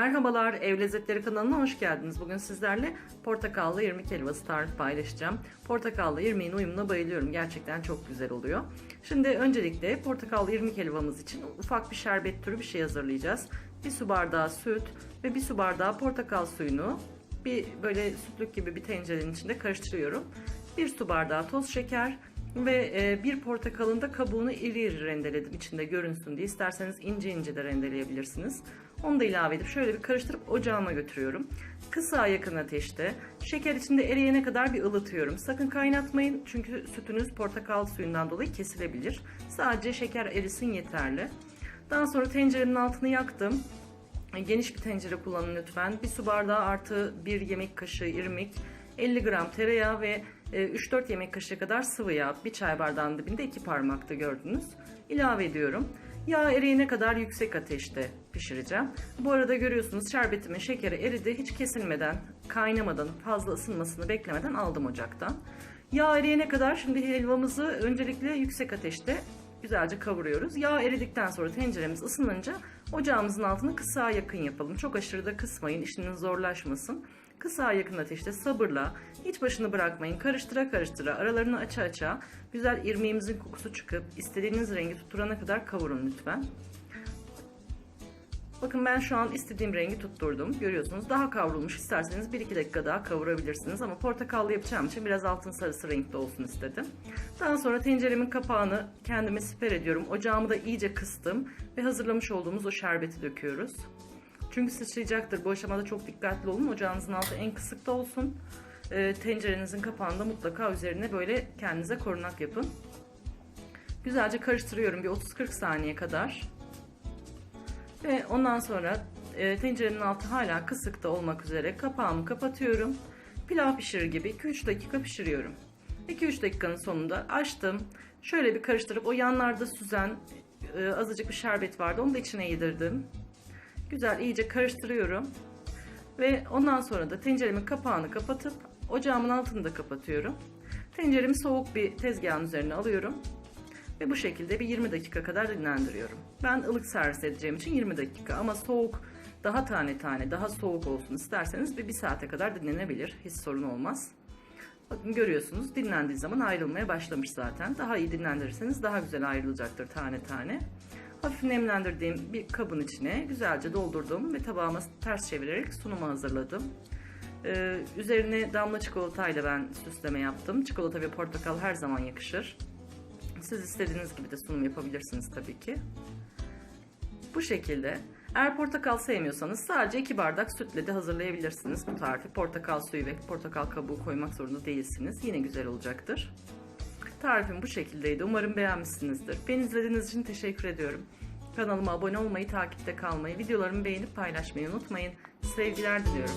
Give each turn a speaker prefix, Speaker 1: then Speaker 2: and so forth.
Speaker 1: Merhabalar, Ev Lezzetleri kanalına hoş geldiniz. Bugün sizlerle portakallı irmik helvası tarifi paylaşacağım. Portakallı irmiğin uyumuna bayılıyorum. Gerçekten çok güzel oluyor. Şimdi öncelikle portakallı irmik helvamız için ufak bir şerbet türü bir şey hazırlayacağız. Bir su bardağı süt ve bir su bardağı portakal suyunu bir böyle sütlük gibi bir tencerenin içinde karıştırıyorum. Bir su bardağı toz şeker ve e, bir portakalın da kabuğunu iri iri rendeledim içinde görünsün diye. İsterseniz ince ince de rendeleyebilirsiniz. Onu da ilave edip şöyle bir karıştırıp ocağıma götürüyorum. Kısa yakın ateşte şeker içinde eriyene kadar bir ılıtıyorum. Sakın kaynatmayın çünkü sütünüz portakal suyundan dolayı kesilebilir. Sadece şeker erisin yeterli. Daha sonra tencerenin altını yaktım. Geniş bir tencere kullanın lütfen. Bir su bardağı artı bir yemek kaşığı irmik, 50 gram tereyağı ve 3-4 yemek kaşığı kadar sıvı yağ. Bir çay bardağının dibinde iki parmakta gördünüz. İlave ediyorum. Yağ eriyene kadar yüksek ateşte pişireceğim. Bu arada görüyorsunuz şerbetimin şekeri eridi. Hiç kesilmeden, kaynamadan, fazla ısınmasını beklemeden aldım ocaktan. Yağ eriyene kadar şimdi helvamızı öncelikle yüksek ateşte güzelce kavuruyoruz. Yağ eridikten sonra tenceremiz ısınınca ocağımızın altını kısa yakın yapalım. Çok aşırı da kısmayın, işiniz zorlaşmasın. Kısa yakın ateşte sabırla, hiç başını bırakmayın. Karıştıra karıştıra, aralarını aça aça güzel irmiğimizin kokusu çıkıp istediğiniz rengi tutturana kadar kavurun lütfen. Bakın ben şu an istediğim rengi tutturdum. Görüyorsunuz daha kavrulmuş. İsterseniz 1-2 dakika daha kavurabilirsiniz. Ama portakallı yapacağım için biraz altın sarısı renkte olsun istedim. Daha sonra tenceremin kapağını kendime siper ediyorum. Ocağımı da iyice kıstım. Ve hazırlamış olduğumuz o şerbeti döküyoruz. Çünkü sıçrayacaktır. Bu aşamada çok dikkatli olun. Ocağınızın altı en kısıkta olsun. E, tencerenizin kapağında mutlaka üzerine böyle kendinize korunak yapın. Güzelce karıştırıyorum bir 30-40 saniye kadar. Ve ondan sonra e, tencerenin altı hala kısıkta olmak üzere kapağımı kapatıyorum. Pilav pişirir gibi 2-3 dakika pişiriyorum. 2-3 dakikanın sonunda açtım. Şöyle bir karıştırıp o yanlarda süzen e, azıcık bir şerbet vardı. Onu da içine yedirdim. Güzel iyice karıştırıyorum. Ve ondan sonra da tenceremin kapağını kapatıp ocağımın altını da kapatıyorum. Tenceremi soğuk bir tezgahın üzerine alıyorum. Ve bu şekilde bir 20 dakika kadar dinlendiriyorum. Ben ılık servis edeceğim için 20 dakika ama soğuk daha tane tane daha soğuk olsun isterseniz bir, bir saate kadar dinlenebilir. Hiç sorun olmaz. Bakın görüyorsunuz dinlendiği zaman ayrılmaya başlamış zaten. Daha iyi dinlendirirseniz daha güzel ayrılacaktır tane tane. Hafif nemlendirdiğim bir kabın içine güzelce doldurdum ve tabağıma ters çevirerek sunumu hazırladım. Ee, üzerine damla çikolatayla ben süsleme yaptım. Çikolata ve portakal her zaman yakışır. Siz istediğiniz gibi de sunum yapabilirsiniz tabii ki. Bu şekilde. Eğer portakal sevmiyorsanız sadece 2 bardak sütle de hazırlayabilirsiniz bu tarifi. Portakal suyu ve portakal kabuğu koymak zorunda değilsiniz. Yine güzel olacaktır. Tarifim bu şekildeydi. Umarım beğenmişsinizdir. Beni izlediğiniz için teşekkür ediyorum. Kanalıma abone olmayı, takipte kalmayı, videolarımı beğenip paylaşmayı unutmayın. Sevgiler diliyorum.